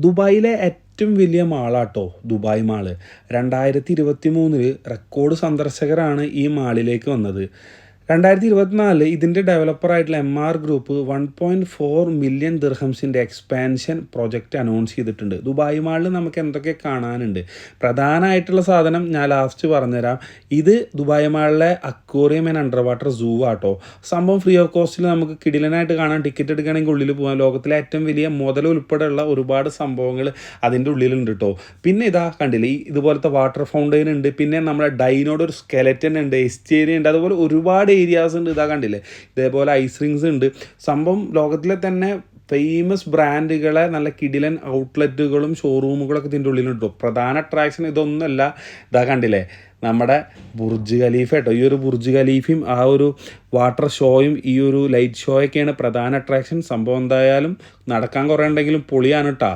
ദുബായിലെ ഏറ്റവും വലിയ മാളാട്ടോ ദുബായ് മാൾ. രണ്ടായിരത്തി ഇരുപത്തി മൂന്നിൽ റെക്കോർഡ് സന്ദർശകരാണ് ഈ മാളിലേക്ക് വന്നത്. രണ്ടായിരത്തി ഇരുപത്തിനാല് ഇതിന്റെ ഡെവലപ്പറായിട്ടുള്ള M R group one point four million ദിർഹംസിന്റെ expansion project announce ചെയ്തിട്ടുണ്ട്. ദുബായ് മാളിൽ നമുക്ക് എന്തൊക്കെ കാണാനുണ്ട്? പ്രധാനമായിട്ടുള്ള സാധനം ഞാൻ ലാസ്റ്റ് പറഞ്ഞുതരാം. ഇത് ദുബായ് മാളിലെ aquarium and under water zoo ആട്ടോ. സംഭവം ഫ്രീ ഓഫ് കോസ്റ്റിൽ നമുക്ക് കിടിലനായിട്ട് കാണാൻ ടിക്കറ്റ് എടുക്കുകയാണെങ്കിൽ ഉള്ളിൽ പോകാം ലോകത്തിലെ ഏറ്റവും വലിയ മുതൽ ഉൾപ്പെടെയുള്ള ഒരുപാട് സംഭവങ്ങൾ അതിന്റെ ഉള്ളിലുണ്ട് കേട്ടോ പിന്നെ ഇതാ കണ്ടില്ലേ ഈ ഇതുപോലത്തെ വാട്ടർ ഫൗണ്ടെയിൻ ഉണ്ട്. പിന്നെ നമ്മുടെ ഡൈനോട് ഒരു സ്കെലറ്റൻ ഉണ്ട് എസ്റ്റേരിയ ഉണ്ട്. അതുപോലെ ഒരുപാട് ഏരിയാസ് ഉണ്ട് ഇതാ കണ്ടില്ലേ? ഇതേപോലെ ഐസ് റിങ്സ് ഉണ്ട്. സംഭവം ലോകത്തിലെ തന്നെ ഫേമസ് ബ്രാൻഡുകളെ നല്ല കിടിലൻ ഔട്ട്ലെറ്റുകളും ഷോറൂമുകളൊക്കെ ഇതിന്റെ ഉള്ളിലുണ്ട്. പ്രധാന അട്രാക്ഷൻ ഇതൊന്നുമല്ല. ഇതാ കണ്ടില്ലേ? നമ്മുടെ ബുർജ് ഖലീഫ കേട്ടോ. ഈ ഒരു ബുർജ് ഖലീഫയും ആ ഒരു വാട്ടർ ഷോയും ഈ ഒരു ലൈറ്റ് ഷോയൊക്കെയാണ് പ്രധാന അട്രാക്ഷൻ സംഭവം എന്തായാലും നടക്കാൻ കുറേ ഉണ്ടെങ്കിലും പൊളിയാണ് കേട്ടോ